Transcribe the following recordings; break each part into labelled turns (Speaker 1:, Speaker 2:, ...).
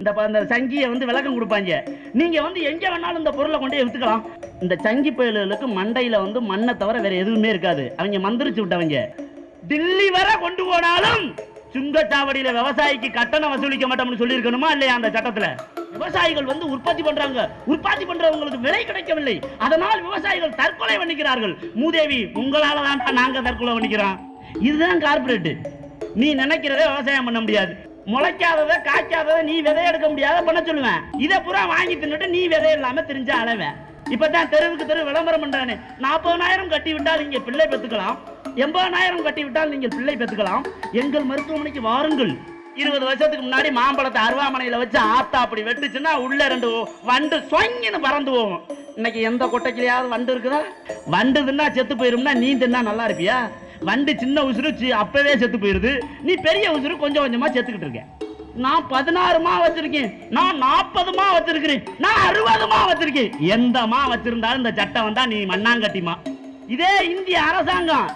Speaker 1: இந்த அந்த சங்கியை வந்து விளக்கம் கொடுப்பாங்க. நீங்க வந்து எங்க வேணாலும் இந்த பொருளை கொண்டு எடுத்துக்கலாம் இந்த சங்கி பயிலுகளுக்கு மண்டையில வந்து மண்ணை தவிர வேற எதுவுமே இருக்காது. அவங்க மந்திரிச்சு விட்டவங்க. டில்லி வரை கொண்டு போனாலும் சுங்கச்சாவடியில விவசாயிக்கு கட்டணம் வசூலிக்க மாட்டோம்னு சொல்லியிருக்கணுமா இல்லையா அந்த சட்டத்துல? விவசாயிகள் வந்து உற்பத்தி பண்றாங்க. உற்பத்தி பண்றவங்களுக்கு விலை கிடைக்கவில்லை. அதனால் விவசாயிகள் தற்கொலை பண்ணிக்கிறார்கள். மூதேவி உங்களால தான் நாங்க தற்கொலை பண்ணிக்கிறோம். இதுதான் கார்பரேட் நீ நினைக்கிறத விவசாயம் பண்ண முடியாது. முளைக்காதத காய்க்காதத நீ விதை எடுக்க முடியாத பண்ண சொல்லுவேன். இதை பூரா வாங்கி தின்னுட்டு நீ விதை இல்லாம தெரிஞ்ச அளவேன் இப்பதான் தெருவுக்கு தெரு விளம்பரம் பண்றானே. நாற்பதனாயிரம் கட்டி விட்டால் நீங்க பிள்ளை பெத்துக்கலாம் எண்பதனாயிரம் கட்டி விட்டால் நீங்கள் பிள்ளை பெற்றுக்கலாம். எங்கள் மருத்துவமனைக்கு வாருங்கள். இருபது வருஷத்துக்கு முன்னாடி மாம்பழத்தை அருவாமனையில வச்சு ஆத்தா அப்படி வெட்டுச்சுன்னா உள்ள ரெண்டு வண்டு சொங்கின்னு பறந்து போகும். இன்னைக்கு எந்த கொட்டைக்கிலையாவது வண்டு இருக்குதா? வண்டு தின்னா செத்து போயிரும்னா நீ தின்னா நல்லா இருப்பியா? வண்டு சின்ன உசுறு சி- அப்பவே செத்து போயிருது. நீ பெரிய உசுறு கொஞ்சம் கொஞ்சமா செத்துக்கிட்டு இருக்க. நான் பதினாறு மா வச்சிருக்கேன். நான் நாற்பது மா வச்சிருக்கிறேன். நான் அறுபது மா வச்சிருக்கேன். எந்த மா வச்சிருந்தாலும் இந்த சட்டம் வந்தா நீ மண்ணாங்கட்டிமா. இதே இந்திய அரசாங்கம்.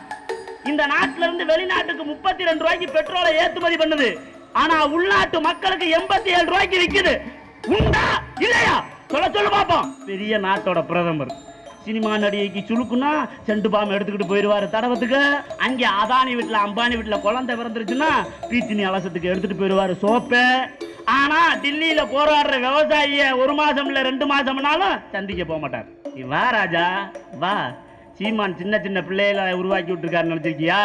Speaker 1: இந்த நாட்டில இருந்து வெளிநாட்டுக்கு முப்பத்தி ரெண்டு ரூபாய்க்கு பெட்ரோலை ஏற்றுமதி பண்ணுது. ஆனா உள்நாட்டு மக்களுக்கு எண்பத்தி ஏழு ரூபாய்க்கு விக்குது. உண்டா இல்லையா? சொல்ல சொல்லு பாப்போம். பெரிய நாட்டோட பிரதமர். சினிமா நடிகைக்கு சுழுக்குன்னா செண்டு பாம்பு எடுத்துக்கிட்டு போயிடுவாரு. தடவத்துக்கு அங்கே அதானி வீட்டில் அம்பானி வீட்டில் குழந்தை பிறந்துருச்சுன்னா பீச்சினி அலசத்துக்கு எடுத்துட்டு போயிடுவாரு சோப்பு. ஆனா டில்லியில போராடுற விவசாயிய ஒரு மாசம் இல்ல ரெண்டு மாசம்னாலும் சந்திக்க போக மாட்டார். நீ வா ராஜா வா. சீமான் சின்ன சின்ன பிள்ளைகளை உருவாக்கி விட்டுருக்காரு நினைச்சிருக்கியா?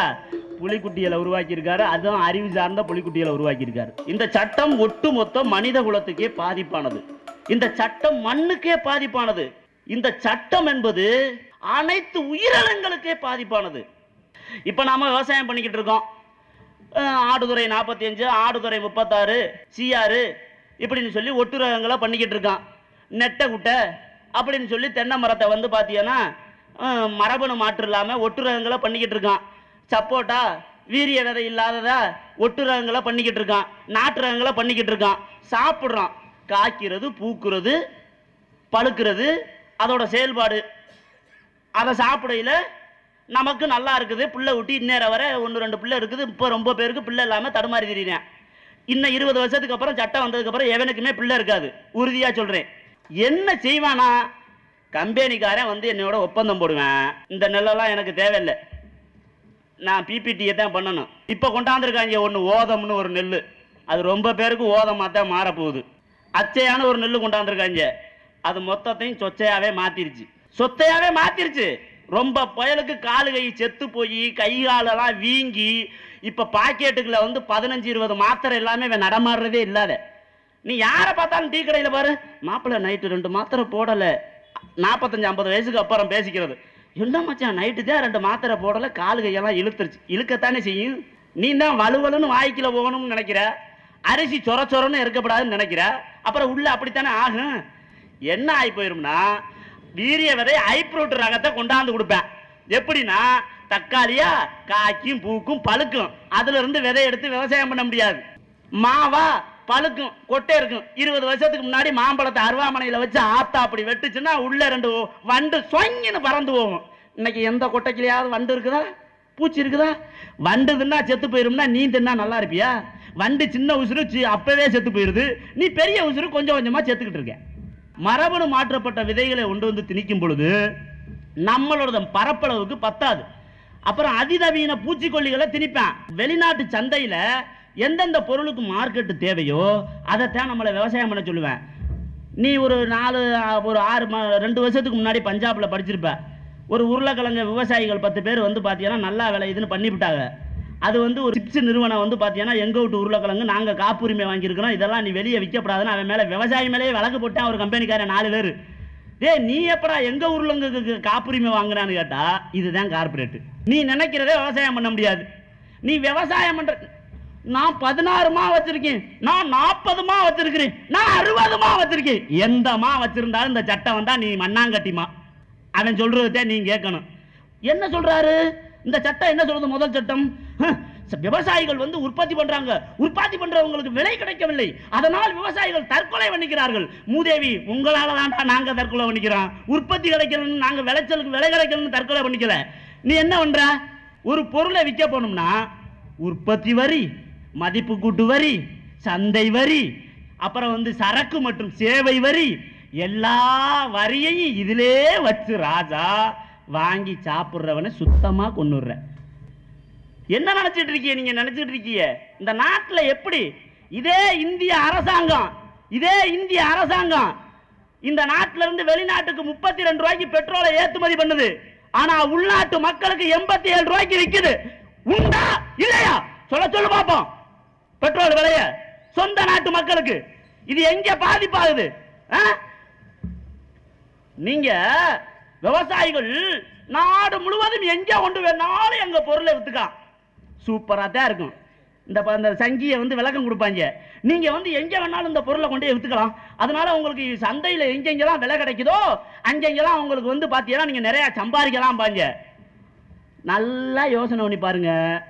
Speaker 1: புலிக்குட்டிகளை உருவாக்கியிருக்காரு. அதுவும் அறிவு சார்ந்த புலிக்குட்டிகளை உருவாக்கியிருக்காரு. இந்த சட்டம் ஒட்டுமொத்த மனித குலத்துக்கே பாதிப்பானது. இந்த சட்டம் மண்ணுக்கே பாதிப்பானது. இந்த சட்டம் என்பது அனைத்து உயிரினங்களுக்கே பாதிப்பானது. இப்போ நாம விவசாயம் பண்ணிக்கிட்டு இருக்கோம். ஆடுதுறை நாற்பத்தி அஞ்சு ஆடுதுறை முப்பத்தாறு சிஆறு இப்படின்னு சொல்லி ஒட்டுரகங்களை பண்ணிக்கிட்டு இருக்கான். நெட்டை குட்டை அப்படின்னு சொல்லி தென்னை மரத்தை வந்து பார்த்தீங்கன்னா மரபணு மாற்று இல்லாமல் ஒட்டுரகங்களை பண்ணிக்கிட்டு இருக்கான். சப்போட்டா வீரிய விதை இல்லாததா ஒட்டுரகங்களை பண்ணிக்கிட்டு இருக்கான். நாட்டு ரகங்களை பண்ணிக்கிட்டு இருக்கான். சாப்பிட்றான். காய்க்கிறது பூக்குறது பழுக்கிறது அதோட செயல்பாடு. அதை சாப்பிடையில நமக்கு நல்லா இருக்குது. பிள்ளை ஊட்டி இந்நேரம் வரை ஒன்று ரெண்டு பிள்ளை இருக்குது. இப்போ ரொம்ப பேருக்கு பிள்ளை இல்லாமல் தடுமாறி திரியிறேன் இன்னும் இருபது வருஷத்துக்கு அப்புறம் சட்டம் வந்ததுக்கப்புறம் எவனுக்குமே பிள்ளை இருக்காது. உறுதியாக சொல்கிறேன் என்ன செய்வானா? கம்பெனிக்காரன் வந்து என்னோட ஒப்பந்தம் போடுவேன். இந்த நெல்லெல்லாம் எனக்கு தேவையில்லை. நான் பிபிடியை தான் பண்ணணும். இப்போ கொண்டாந்துருக்காங்க ஒன்று ஓதம்னு ஒரு நெல் அது ரொம்ப பேருக்கு ஓதமாக தான் மாறப்போகுது. அச்சையான ஒரு நெல் கொண்டாந்துருக்காங்க. அது மொத்தத்தையும் சொச்சையாவே மாத்திருச்சு. சொத்தையாவே மாத்திருச்சு. ரொம்ப புயலுக்கு காலு கை செத்து போய் கை காலெல்லாம் வீங்கி இப்போ பாக்கெட்டுக்குள்ள வந்து பதினஞ்சு இருபது மாத்திரை எல்லாமே இவன் நடமாடுறதே இல்லாத. நீ யாரை பார்த்தாலும் டீ கடையில் பாரு. மாப்பிள்ளை நைட்டு ரெண்டு மாத்திரை போடலை. நாற்பத்தஞ்சு ஐம்பது வயசுக்கு அப்புறம் பேசிக்கிறது. என்ன மச்சான் நைட்டு தான் ரெண்டு மாத்திரை போடலை காலு கையெல்லாம் இழுத்துருச்சு. இழுக்கத்தானே செய்யும்? நீ தான் வலுவலுன்னு வாய்க்கில போகணும்னு நினைக்கிற? அரிசி சொர சொரன்னு இருக்கப்படாதுன்னு நினைக்கிற? அப்புறம் உள்ள அப்படித்தானே ஆகும்? என்ன ஆகி போயிரும்னா வீரிய விதை ஐப்ரூட் ரகத்தை கொண்டாந்து கொடுப்பேன். எப்படின்னா தக்காளியா காய்க்கும் பூக்கும் பழுக்கும். அதுல இருந்து விதை எடுத்து விவசாயம் பண்ண முடியாது. மாவா பழுக்கும் கொட்டை இருக்கும். இருபது வருஷத்துக்கு முன்னாடி மாம்பழத்தை அருவாமனையில் வச்சு ஆத்தா அப்படி வெட்டுச்சுன்னா உள்ள ரெண்டு வண்டு சொங்கின்னு பறந்து போகும். இன்னைக்கு எந்த கொட்டைக்கிலையாவது வண்டு இருக்குதா? பூச்சி இருக்குதா? வண்டு தின்னா செத்து போயிரும்னா நீ தின்னா நல்லா இருப்பியா? வண்டு சின்ன உசுறு சி- அப்பவே செத்து போயிருது. நீ பெரிய உசுறு கொஞ்சம் கொஞ்சமா செத்துக்கிட்டு இருக்க. மரபணு மாற்றப்பட்ட விதைகளை கொண்டு வந்து திணிக்கும் பொழுது நம்மளோட பரப்பளவுக்கு பத்தாது. அப்புறம் அதிநவீன பூச்சிக்கொல்லிகளை திணிப்பேன். வெளிநாட்டு சந்தையில் எந்தெந்த பொருளுக்கு மார்க்கெட்டு தேவையோ அதைத்தான் நம்மளை விவசாயம் பண்ண சொல்லுவேன். நீ ஒரு நாலு ஒரு ஆறு ரெண்டு வருஷத்துக்கு முன்னாடி பஞ்சாபில் படிச்சிருப்ப. ஒரு உருளைக்கிழங்கு விவசாயிகள் பத்து பேர் வந்து பார்த்தீங்கன்னா நல்லா விளையுதுன்னு பண்ணிவிட்டாங்க. அது வந்து ஒரு சிப்ஸ் நிறுவனம் வந்து பார்த்தீங்கன்னா எங்க விட்டு உருளைக்கிழங்கு நாங்கள் காப்புரிமை வாங்கியிருக்கிறோம். இதெல்லாம் நீ வெளியே விற்கப்படாதுன்னு அவன் மேலே விவசாயி மேலேயே வழக்கு போட்டேன் ஒரு கம்பெனிக்காரன் நாலு பேர். டேய் நீ எப்படா எங்க உருளைங்களுக்கு காப்புரிமை வாங்குறான்னு கேட்டால் இதுதான் கார்பரேட்டு நீ நினைக்கிறதே விவசாயம் பண்ண முடியாது. நீ விவசாயம் பண்ற நான் பதினாறு மா வச்சிருக்கேன். நான் நாற்பது மா வச்சிருக்கிறேன். நான் அறுபது மா வச்சிருக்கேன். எந்த மா வச்சிருந்தாலும் இந்த சட்டம் வந்தா நீ மண்ணாங்கட்டிமா அவன் சொல்றதே நீ கேட்கணும். என்ன சொல்றாரு? இந்த சட்டம் என்ன சொல்றது முதல் சட்டம் விவசாயிகள் வந்து உற்பத்தி பண்றாங்க. உற்பத்தி பண்றவங்களுக்கு விலை கிடைக்கவில்லை. அதனால் விவசாயிகள் தற்கொலை பண்ணிக்கிறார்கள். மூதேவி உங்களால தான் நாங்க தற்கொலை பண்ணிக்கிறோம். உற்பத்தி கிடைக்கணும் நாங்க விளைச்சலுக்கு விலை கிடைக்கணும்னு தற்கொலை பண்ணிக்கல. நீ என்ன பண்ற? ஒரு பொருளை விற்க போனோம்னா உற்பத்தி வரி மதிப்பு கூட்டு வரி சந்தை வரி அப்புறம் வந்து சரக்கு மற்றும் சேவை வரி எல்லா வரியையும் இதிலே வச்சு ராஜா வாங்கி சாப்பிடுறவனை சுத்தமா கொண்டுடுறேன் என்ன நினைச்சிட்டு இருக்கீங்க? நீங்க நினைச்சிட்டு இருக்கீங்க. இந்த நாட்டில் எப்படி? இதே இந்திய அரசாங்கம் இதே இந்திய அரசாங்கம். இந்த நாட்டில இருந்து வெளிநாட்டுக்கு முப்பத்தி ரெண்டு ரூபாய்க்கு பெட்ரோலை ஏற்றுமதி பண்ணுது. ஆனா உள்நாட்டு மக்களுக்கு எண்பத்தி ஏழு ரூபாய்க்கு விற்குது உண்டா? இல்லையா? சொல்ல சொல்லு பார்ப்போம் பெட்ரோல் விலைய. சொந்த நாட்டு மக்களுக்கு. இது எங்க பாதிப்பாகுது? ஆ? நீங்க விவசாயிகள் நாடு முழுவதும் எங்க கொண்டு வேணாலும் எங்க பொருளை வித்துக்கலாம். சூப்பராக தான் இருக்கும். இந்த ப- சங்கியை வந்து விளக்கம் கொடுப்பாங்க. நீங்கள் வந்து எங்கே வேணாலும் இந்த பொருளை கொண்டு விற்றுக்கலாம் அதனால் அதனால உங்களுக்கு சந்தையில் எங்கெங்கெல்லாம் விலை கிடைக்குதோ அங்கெங்கெல்லாம் உங்களுக்கு வந்து பார்த்தீங்கன்னா நீங்கள் நிறையா சம்பாதிக்கலாம் பாங்க நல்லா யோசனை பண்ணி பாருங்க.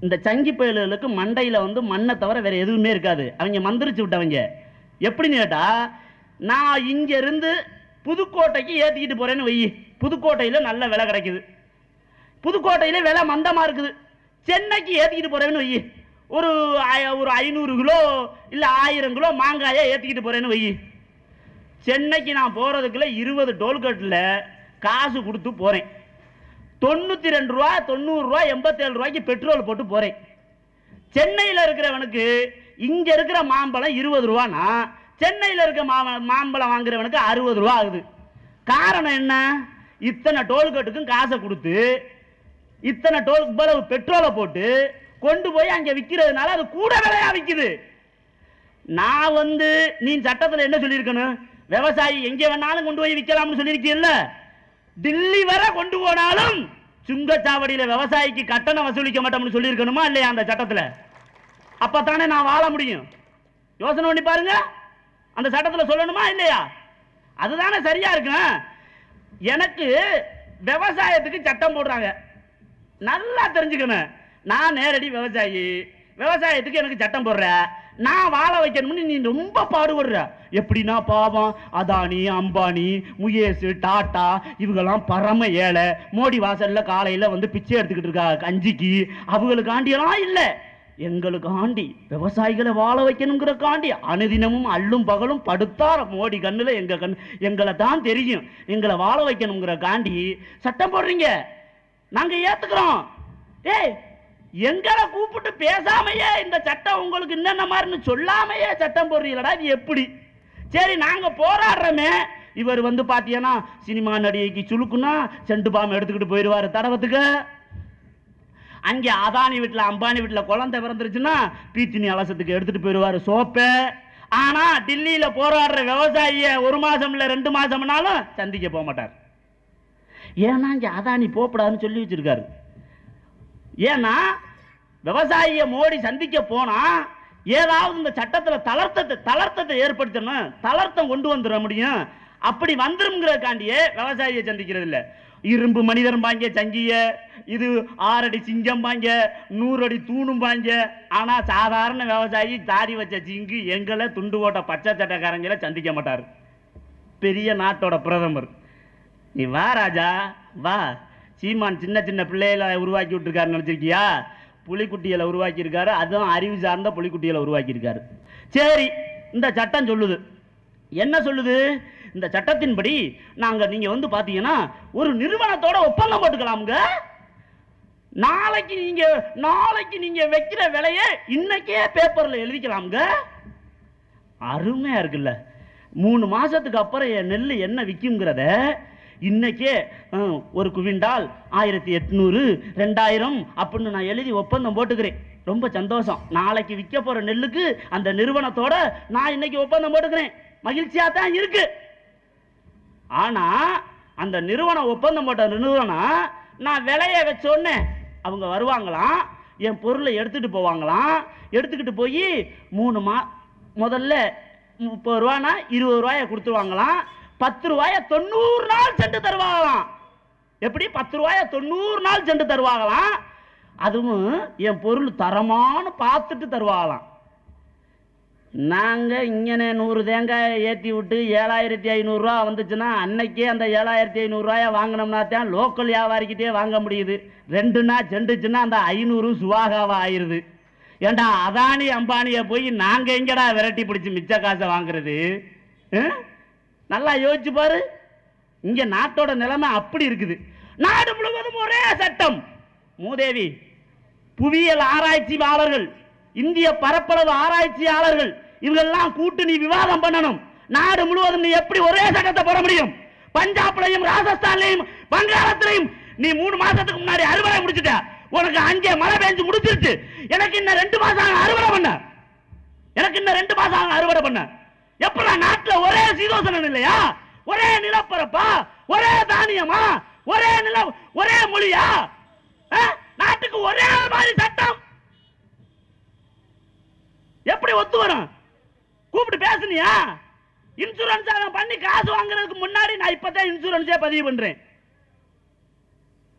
Speaker 1: இந்த சங்கி பயல்களுக்கு மண்டையில் வந்து மண்ணை தவிர வேறு எதுவுமே இருக்காது. அவங்க மந்திரிச்சு விட்டவங்க. எப்படின்னு கேட்டால் நான் இங்கேருந்து புதுக்கோட்டைக்கு ஏற்றிக்கிட்டு போகிறேன்னு வை. புதுக்கோட்டையில் நல்ல விலை கிடைக்குது. புதுக்கோட்டையில் விலை மந்தமாக இருக்குது. சென்னைக்கு ஏற்றிக்கிட்டு போகிறேன்னு வை. ஒரு ஒரு ஐநூறு கிலோ இல்லை ஆயிரம் கிலோ மாங்காயை ஏற்றிக்கிட்டு போகிறேன்னு வை. சென்னைக்கு நான் போகிறதுக்குள்ளே இருபது டோல்கேட்டில் காசு கொடுத்து போகிறேன் தொண்ணூற்றி ரெண்டு ரூபா தொண்ணூறுரூவா எண்பத்தேழு ரூபாய்க்கு பெட்ரோல் போட்டு போகிறேன் சென்னையில் இருக்கிறவனுக்கு இங்கே இருக்கிற மாம்பழம் இருபது ரூபானா? சென்னையில் இருக்க மா மாம்பழம் வாங்குறவனுக்கு அறுபது ரூபா ஆகுது. காரணம் என்ன? இத்தனை டோல்கேட்டுக்கும் காசை கொடுத்து இத்தனை டோல் இவ்வளவு பெட்ரோலை போட்டு கொண்டு போய் அங்கே விற்கிறதுனால அது கூட விலையா விற்குது நான் வந்து நீ சட்டத்தில் என்ன சொல்லியிருக்கணும்? விவசாயி எங்கே வேணாலும் கொண்டு போய் விற்கலாம்னு சொல்லியிருக்கீல்ல? டில்லி வரை கொண்டு போனாலும் சுங்கச்சாவடியில் விவசாயிக்கு கட்டணம் வசூலிக்க மாட்டோம்னு சொல்லியிருக்கணுமா இல்லையா அந்த சட்டத்தில்? அப்போ தானே நான் வாழ முடியும். யோசனை பண்ணி பாருங்க. அந்த சட்டத்தில் சொல்லணுமா இல்லையா? அதுதானே சரியா இருக்கும். எனக்கு விவசாயத்துக்கு சட்டம் போடுறாங்க. நல்லா தெரிஞ்சுக்கணும் நான் நேரடி விவசாயி. விவசாயத்துக்கு எனக்கு சட்டம் போடுற. நான் வாழ வைக்கணும்னு நீ ரொம்ப பாடுபடுற. எப்படின்னா பாவம். அதானி அம்பானி முகேஷ் டாட்டா இவங்கெல்லாம் பரம ஏழை. மோடி வாசலில் காலையில் வந்து பிச்சை எடுத்துக்கிட்டு இருக்கா கஞ்சிக்கு. அவங்களுக்காண்டியெல்லாம் இல்லை. எங்களுக்காண்டி விவசாயிகளை வாழ வைக்கணுங்கிற காண்டி அனுதினமும் அள்ளும் பகலும் படுத்தார மோடி கண்ணில் எங்கள் கண் எங்களை தான் தெரியும். எங்களை வாழ வைக்கணுங்கிற காண்டி சட்டம் போடுறீங்க. நாங்க ஏத்துக்கிறோம். ஏய் எங்களை கூப்பிட்டு பேசாமையே இந்த சட்டம் உங்களுக்கு என்னென்ன மாதிரின்னு சொல்லாமையே சட்டம் போடுறீங்களடா இது எப்படி? சரி நாங்க போராடுறோமே. இவர் வந்து பாத்தீங்கன்னா சினிமா நடிகைக்கு சுழுக்குன்னா செண்டு பாம்பு எடுத்துக்கிட்டு போயிடுவாரு தடவத்துக்கு. அங்கே அதானி வீட்டில் அம்பானி வீட்டில் குழந்தை பிறந்துருச்சுன்னா பீச்சினி அலசத்துக்கு எடுத்துகிட்டு போயிடுவாரு சோப்பு. ஆனால் டில்லியில் போராடுற விவசாயியை ஒரு மாதம் இல்லை ரெண்டு மாதம்னாலும் சந்திக்க போக மாட்டார். ஏன்னா இங்கே அதானி போகப்படாதுன்னு சொல்லி வச்சிருக்காரு. ஏன்னா விவசாயியை மோடி சந்திக்க போனால் ஏதாவது இந்த சட்டத்தில் தளர்த்தத்தை தளர்த்தத்தை ஏற்படுத்தணும் தளர்த்தம் கொண்டு வந்துட முடியும். அப்படி வந்துருங்கிறதுக்காண்டியே விவசாயியை சந்திக்கிறது இல்லை. இரும்பு மனிதன் பாங்க சங்கிய இது ஆறடி சிங்கம் பாங்க நூறு அடி தூணும் பாங்க ஆனால் சாதாரண விவசாயி தாடி வச்ச சிங்கு எங்களை துண்டு போட்ட பச்சை சட்டக்காரங்களை சந்திக்க மாட்டார். பெரிய நாட்டோட பிரதமர். நீ வா ராஜா வா. சீமான் சின்ன சின்ன பிள்ளைகளை உருவாக்கி விட்டுருக்காரு நினச்சிருக்கியா? புலிக்குட்டிகளை உருவாக்கியிருக்காரு. அதுவும் அறிவு சார்ந்த புலிக்குட்டிகளை உருவாக்கியிருக்காரு. சரி இந்த சட்டம் சொல்லுது. என்ன சொல்லுது? இந்த சட்டத்தின்படி நாங்கள் நீங்கள் வந்து பார்த்தீங்கன்னா ஒரு நிறுவனத்தோட ஒப்பந்தம் போட்டுக்கலாமுங்க. நாளைக்கு நீங்கள் நாளைக்கு நீங்கள் வைக்கிற விலையை இன்னைக்கே பேப்பரில் எழுதிக்கலாமுங்க. அருமையாக இருக்குல்ல. மூணு மாதத்துக்கு அப்புறம் என் நெல் என்ன விற்குங்கிறத இன்னைக்கே ஒரு குவிண்டால் ஆயிரத்தி எட்நூறு ரெண்டாயிரம் அப்படின்னு நான் எழுதி ஒப்பந்தம் போட்டுக்கிறேன். ரொம்ப சந்தோஷம். நாளைக்கு விற்க போகிற நெல்லுக்கு அந்த நிறுவனத்தோட நான் இன்னைக்கு ஒப்பந்தம் போட்டுக்கிறேன். மகிழ்ச்சியாக தான் இருக்கு. ஆனால் அந்த நிறுவனம் ஒப்பந்தம் போட்ட நிறுவனம் நான் விலைய வச்சோன்னே அவங்க வருவாங்களாம் என் பொருளை எடுத்துகிட்டு போவாங்களாம். எடுத்துக்கிட்டு போய் மூணு மா முதல்ல முப்பது ரூபானா இருபது ரூபாயை கொடுத்துருவாங்களாம். பத்து ரூபாய தொண்ணூறு நாள் சென்று தருவாங்களாம். எப்படி? பத்து ரூபாய தொண்ணூறு நாள் சென்று தருவாங்களாம். அதுவும் என் பொருள் தரமான்னு பார்த்துட்டு தருவாங்களாம். நாங்கள் இங்கே நூறு தேங்காய் ஏற்றி விட்டு ஏழாயிரத்தி ஐநூறுரூவா வந்துச்சுன்னா அன்னைக்கே அந்த ஏழாயிரத்தி ஐநூறுரூவாய வாங்கினோம்னா தான் லோக்கல் வியாபாரிக்கிட்டே வாங்க முடியுது. ரெண்டுனா செண்டுச்சுன்னா அந்த ஐநூறு சுவாகாவாக ஆயிருது. ஏண்டா அதானி அம்பானியை போய் நாங்கள் எங்கடா விரட்டி பிடிச்சி மிச்ச காசை வாங்குறது? ஆ? நல்லா யோசிச்சு பாரு. இங்க நாட்டோட நிலைமை அப்படி இருக்குது. நாடு முழுவதும் ஒரே சட்டம். மூதேவி புவியியல் ஆராய்ச்சியாளர்கள் இந்திய பரப்பளவு ஆராய்ச்சியாளர்கள் இவங்கெல்லாம் கூட்டு நீ விவாதம் பண்ணணும். நாடு முழுவதும் நீ எப்படி ஒரே சட்டத்தை போட முடியும்? பஞ்சாப்லையும் ராஜஸ்தான்லையும் பங்காளத்திலையும் நீ மூணு மாசத்துக்கு முன்னாடி அறுவடை முடிச்சுட்ட. உனக்கு அங்கே மழை பெஞ்சு முடிச்சிருச்சு எனக்கு இன்னும் ரெண்டு மாசம் அறுவடை பண்ண. எனக்கு இன்னும் ரெண்டு மாசம் அறுவடை பண்ண. எப்படா நாட்டுல ஒரே சீதோசனம் இல்லையா? ஒரே நிலப்பரப்பா? ஒரே தானியமா? ஒரே நில ஒரே மொழியா? ஆ? நாட்டுக்கு ஒரே மாதிரி சட்டம். எப்படி ஒத்து வரும்? கூப்பிட்டு பேசுனியா? இன்சூரன்ஸ் அவன் பண்ணி காசு வாங்குறதுக்கு முன்னாடி நான் இப்பதான் இன்சூரன்ஸே பதிவு பண்றேன்.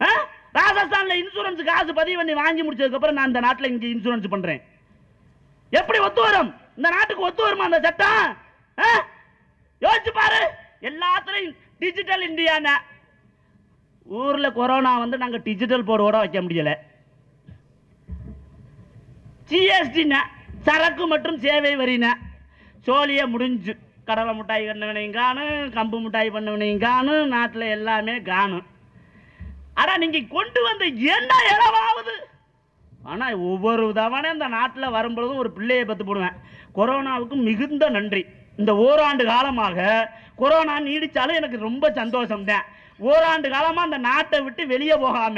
Speaker 1: ஆ? ராஜஸ்தான்ல இன்சூரன்ஸ் காசு பதிவு பண்ணி வாங்கி முடிச்சதுக்கு அப்புறம் நான் இந்த நாட்டில் இங்க இன்சூரன்ஸ் பண்றேன். எப்படி ஒத்து வரும்? இந்த நாட்டுக்கு ஒத்து வருமா அந்த சட்டம்? யோசிச்சு பாரு. எல்லாத்துலயும் டிஜிட்டல் இந்தியான ஊர்ல கொரோனா வந்து நாங்க டிஜிட்டல் போர்டு கூட வைக்க முடியல. ஜிஎஸ்டின சரக்கு மற்றும் சேவை வரின சோழிய முடிஞ்சு. கடலை மிட்டாய் பண்ணவனையும் காணும் கம்பு மிட்டாய் பண்ணவனையும் காணும் நாட்டில் எல்லாமே காணும் ஆனால் நீங்கள் கொண்டு வந்த என்ன இளவாகுது? ஆனால் ஒவ்வொரு தவணை இந்த நாட்டில் வரும்பொழுதும் ஒரு பிள்ளையை பத்து போடுவேன். கொரோனாவுக்கு மிகுந்த நன்றி. இந்த ஓராண்டு காலமாக கொரோனா நீடித்தாலும் எனக்கு ரொம்ப சந்தோஷம் தான் ஓராண்டு காலமாக அந்த நாட்டை விட்டு வெளியே போகாம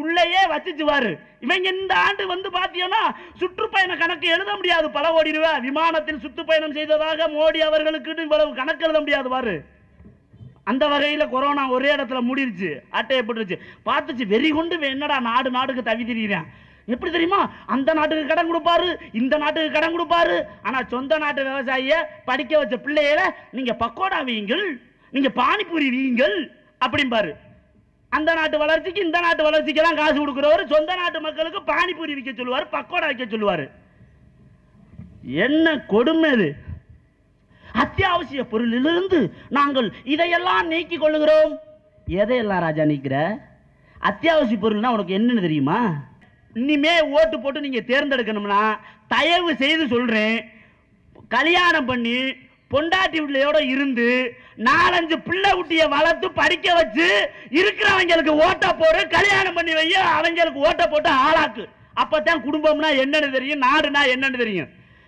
Speaker 1: உள்ளேயே வச்சுச்சுவாரு இவங்க இந்த ஆண்டு வந்து பார்த்தீங்கன்னா சுற்றுப்பயண கணக்கு எழுத முடியாது. பல கோடி ரூபாய் விமானத்தில் சுற்றுப்பயணம் செய்ததாக மோடி அவர்களுக்கு இவ்வளவு கணக்கு எழுத முடியாது பாரு. அந்த வகையில் கொரோனா ஒரே இடத்துல மூடிருச்சு. அட்டையை போட்டுருச்சு. பார்த்துச்சு வெறி கொண்டு என்னடா நாடு நாடுக்கு தவி திரிகிறேன் எப்படி தெரியுமா? அந்த நாட்டுக்கு கடன் கொடுப்பாரு இந்த நாட்டுக்கு கடன் கொடுப்பாரு. ஆனா சொந்த நாட்டு விவசாயிய படிக்க வச்ச பிள்ளைகளை நீங்க பக்கோடா வீங்கள் நீங்க பானிபூரி வீங்கள் அப்படிம்பாரு. அந்த நாட்டு வளர்ச்சிக்கு இந்த நாட்டு வளர்ச்சிக்கெல்லாம் காசு கொடுக்குறவர் சொந்த நாட்டு மக்களுக்கு பானிபூரி விற்க சொல்லுவார் பக்கோடா விற்க சொல்லுவார். என்ன கொடுமை இது? அத்தியாவசிய பொருளிலிருந்து நாங்கள் இதையெல்லாம் நீக்கிக் கொள்ளுகிறோம். எதையெல்லாம் ராஜா நீக்கிற? அத்தியாவசிய பொருள்னா உனக்கு என்னன்னு தெரியுமா? இனிமே ஓட்டு போட்டு நீங்கள் தேர்ந்தெடுக்கணும்னா தயவு செய்து சொல்கிறேன் கல்யாணம் பண்ணி பொண்டாட்டி பிள்ளையோட இருந்து நாலஞ்சு பிள்ளை குட்டிய வளர்த்து படிக்க வச்சு இருக்கிறவங்களுக்கு ஓட்ட போடு கல்யாணம் பண்ணி வைய அவங்களுக்கு ஓட்ட போட்டு ஆளாக்கு. அப்பதான் குடும்பம்னா என்னன்னு தெரியும் நாடுனா என்னன்னு தெரியும்.